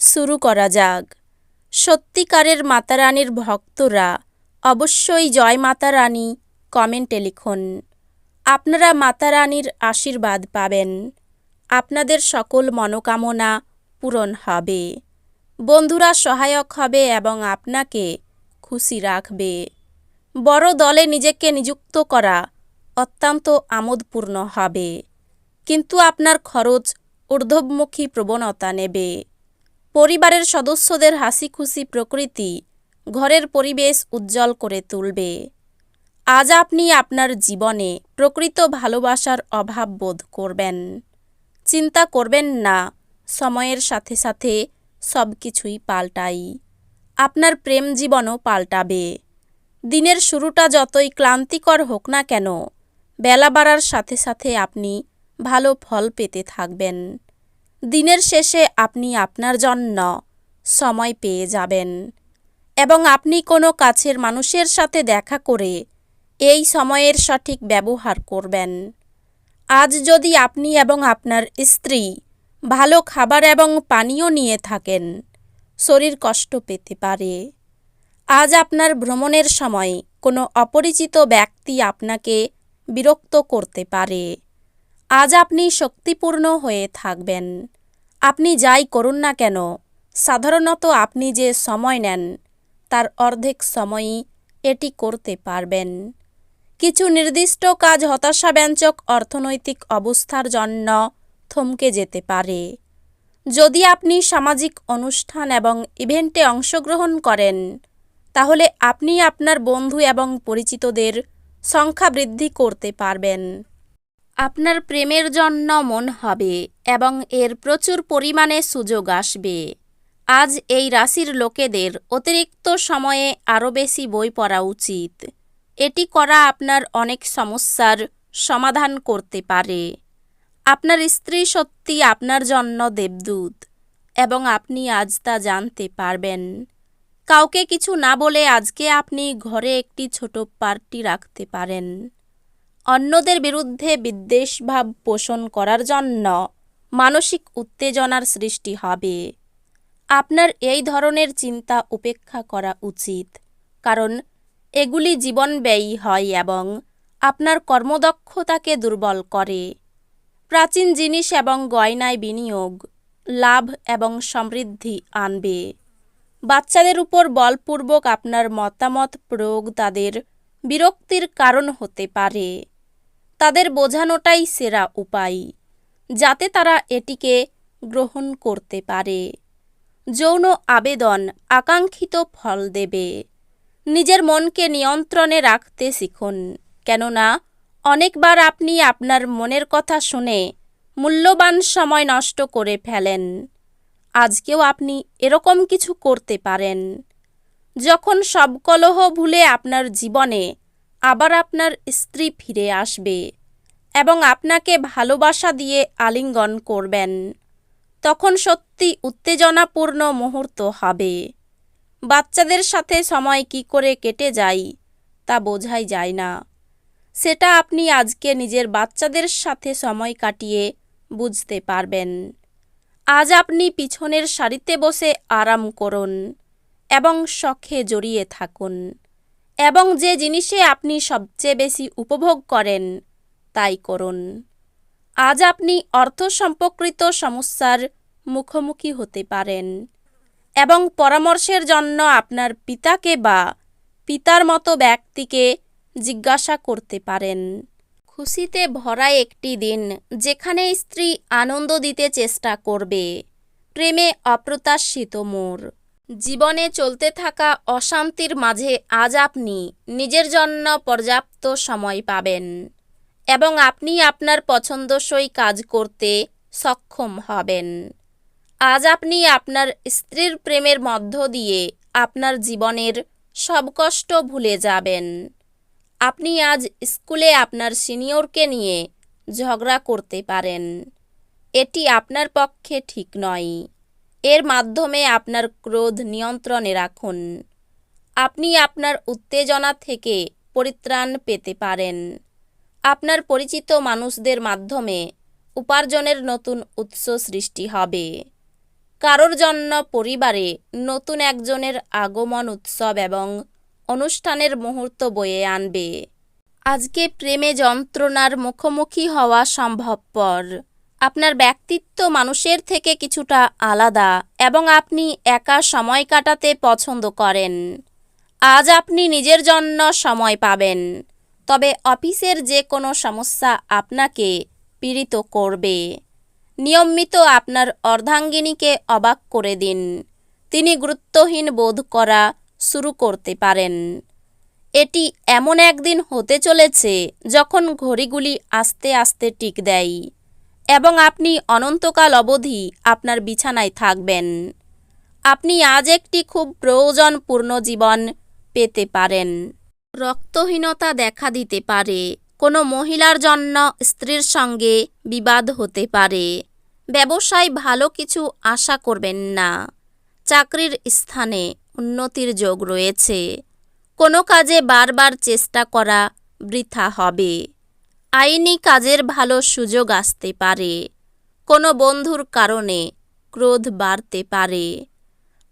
শুরু করা যাক। সত্যিকারের মাতারানীর ভক্তরা অবশ্যই জয় মাতা রানী কমেন্টে লিখুন। আপনারা মাতারানীর আশীর্বাদ পাবেন। আপনাদের সকল মনোকামনা পূরণ হবে। বন্ধুরা সহায়ক হবে এবং আপনাকে খুশি রাখবে। বড় দলে নিজেকে নিযুক্ত করা অত্যন্ত আমোদপূর্ণ হবে। কিন্তু আপনার খরচ ঊর্ধ্বমুখী প্রবণতা নেবে। পরিবারের সদস্যদের হাসি খুশি প্রকৃতি ঘরের পরিবেশ উজ্জ্বল করে তুলবে। আজ আপনি আপনার জীবনে প্রকৃত ভালোবাসার অভাব বোধ করবেন। চিন্তা করবেন না, সময়ের সাথে সাথে সব কিছুই পাল্টাই। আপনার প্রেম জীবনও পাল্টাবে। দিনের শুরুটা যতই ক্লান্তিকর হোক না কেন, বেলা বাড়ার সাথে সাথে আপনি ভালো ফল পেতে থাকবেন। দিনের শেষে আপনি আপনার জন্য সময় পেয়ে যাবেন। এবং আপনি কোনো কাছের মানুষের সাথে দেখা করে এই সময়ের সঠিক ব্যবহার করবেন। আজ যদি আপনি এবং আপনার স্ত্রী ভালো খাবার এবং পানীয় নিয়ে থাকেন, শরীর কষ্ট পেতে পারে। আজ আপনার ভ্রমণের সময় কোনো অপরিচিত ব্যক্তি আপনাকে বিরক্ত করতে পারে। আজ আপনি শক্তিপূর্ণ হয়ে থাকবেন। আপনি যাই করুন না কেন, সাধারণত আপনি যে সময় নেন, তার অর্ধেক সময়ই এটি করতে পারবেন। কিছু নির্দিষ্ট কাজ হতাশাব্যঞ্জক অর্থনৈতিক অবস্থার জন্য থমকে যেতে পারে। যদি আপনি সামাজিক অনুষ্ঠান এবং ইভেন্টে অংশগ্রহণ করেন, তাহলে আপনি আপনার বন্ধু এবং পরিচিতদের সংখ্যা বৃদ্ধি করতে পারবেন। আপনার প্রেমের জন্য মন হবে এবং এর প্রচুর পরিমাণে সুযোগ আসবে। আজ এই রাশির লোকেদের অতিরিক্ত সময়ে আরও বেশি বই পড়া উচিত। এটি করা আপনার অনেক সমস্যার সমাধান করতে পারে। আপনার স্ত্রী সত্যি আপনার জন্য দেবদূত এবং আপনি আজ তা জানতে পারবেন। কাউকে কিছু না বলে আজকে আপনি ঘরে একটি ছোট পার্টি রাখতে পারেন। অন্যদের বিরুদ্ধে বিদ্বেষভাব পোষণ করার জন্য মানসিক উত্তেজনার সৃষ্টি হবে। আপনার এই ধরনের চিন্তা উপেক্ষা করা উচিত, কারণ এগুলি জীবন ব্যয়ী হয় এবং আপনার কর্মদক্ষতাকে দুর্বল করে। প্রাচীন জিনিস এবং গয়নায় বিনিয়োগ, লাভ এবং সমৃদ্ধি আনবে। বাচ্চাদের উপর বলপূর্বক আপনার মতামত প্রয়োগ তাদের বিরক্তির কারণ হতে পারে। তাদের বোঝানোটাই সেরা উপায়, যাতে তারা এটিকে গ্রহণ করতে পারে। যৌন আবেদন আকাঙ্ক্ষিত ফল দেবে। নিজের মনকে নিয়ন্ত্রণে রাখতে শিখুন, কেননা অনেকবার আপনি আপনার মনের কথা শুনে মূল্যবান সময় নষ্ট করে ফেলেন। আজকেও আপনি এরকম কিছু করতে পারেন। যখন সব কলহ ভুলে আপনার জীবনে আবার আপনার স্ত্রী ফিরে আসবে এবং আপনাকে ভালোবাসা দিয়ে আলিঙ্গন করবেন। তখন সত্যি উত্তেজনাপূর্ণ মুহূর্ত হবে। বাচ্চাদের সাথে সময় কি করে কেটে যায় তা বোঝাই যায় না। সেটা আপনি আজকে নিজের বাচ্চাদের সাথে সময় কাটিয়ে বুঝতে পারবেন। আজ আপনি পিছনের সারিতে বসে আরাম করুন এবং শখে জড়িয়ে থাকুন। এবং যে জিনিসে আপনি সবচেয়ে বেশি উপভোগ করেন, তাই করুন। আজ আপনি অর্থ সম্পর্কিত সমস্যার মুখোমুখি হতে পারেন এবং পরামর্শের জন্য আপনার পিতাকে বা পিতার মতো ব্যক্তিকে জিজ্ঞাসা করতে পারেন। খুশিতে ভরা একটি দিন যেখানে স্ত্রী আনন্দ দিতে চেষ্টা করবে, প্রেমে অপ্রত্যাশিত মোড়। জীবনে চলতে থাকা অশান্তির মাঝে আজ আপনি নিজের জন্য পর্যাপ্ত সময় পাবেন এবং আপনি আপনার পছন্দসই কাজ করতে সক্ষম হবেন। আজ আপনি আপনার স্ত্রীর প্রেমের মধ্য দিয়ে আপনার জীবনের সব কষ্ট ভুলে যাবেন। আপনি আজ স্কুলে আপনার সিনিয়রকে নিয়ে ঝগড়া করতে পারেন। এটি আপনার পক্ষে ঠিক নয়। এর মাধ্যমে আপনার ক্রোধ নিয়ন্ত্রণে রাখুন। আপনি আপনার উত্তেজনা থেকে পরিত্রাণ পেতে পারেন। আপনার পরিচিত মানুষদের মাধ্যমে উপার্জনের নতুন উৎস সৃষ্টি হবে। কারোর জন্য পরিবারে নতুন একজনের আগমন উৎসব এবং অনুষ্ঠানের মুহূর্ত বয়ে আনবে। আজকে প্রেমে যন্ত্রণার মুখোমুখি হওয়া সম্ভবপর। আপনার ব্যক্তিত্ব মানুষের থেকে কিছুটা আলাদা এবং আপনি একা সময় কাটাতে পছন্দ করেন। আজ আপনি নিজের জন্য সময় পাবেন, তবে অফিসের যে কোনো সমস্যা আপনাকে পীড়িত করবে। নিয়মিত আপনার অর্ধাঙ্গিনীকে অবাক করে দিন। তিনি গুরুত্বহীন বোধ করা শুরু করতে পারেন। এটি এমন একদিন হতে চলেছে যখন ঘড়িগুলি আস্তে আস্তে টিক দেয়। এবং আপনি অনন্তকাল অবধি আপনার বিছানায় থাকবেন। আপনি আজ একটি খুব প্রয়োজনপূর্ণ জীবন পেতে পারেন। রক্তহীনতা দেখা দিতে পারে। কোনো মহিলার জন্য স্ত্রীর সঙ্গে বিবাদ হতে পারে। ব্যবসায় ভালো কিছু আশা করবেন না। চাকরির স্থানে উন্নতির যোগ রয়েছে। কোনো কাজে বারবার চেষ্টা করা বৃথা হবে। আইনি কাজের ভালো সুযোগ আসতে পারে। কোনো বন্ধুর কারণে ক্রোধ বাড়তে পারে।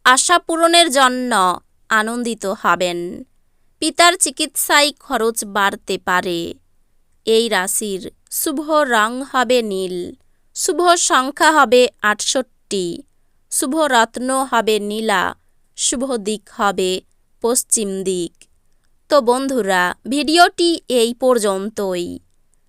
আশা পূরণের জন্য আনন্দিত হবেন। পিতার চিকিৎসায় খরচ বাড়তে পারে। এই রাশির শুভ রং হবে নীল। শুভ সংখ্যা হবে আটষট্টি। শুভ রত্ন হবে নীলা। শুভ দিক হবে পশ্চিম দিক। তো বন্ধুরা, ভিডিওটি এই পর্যন্তই।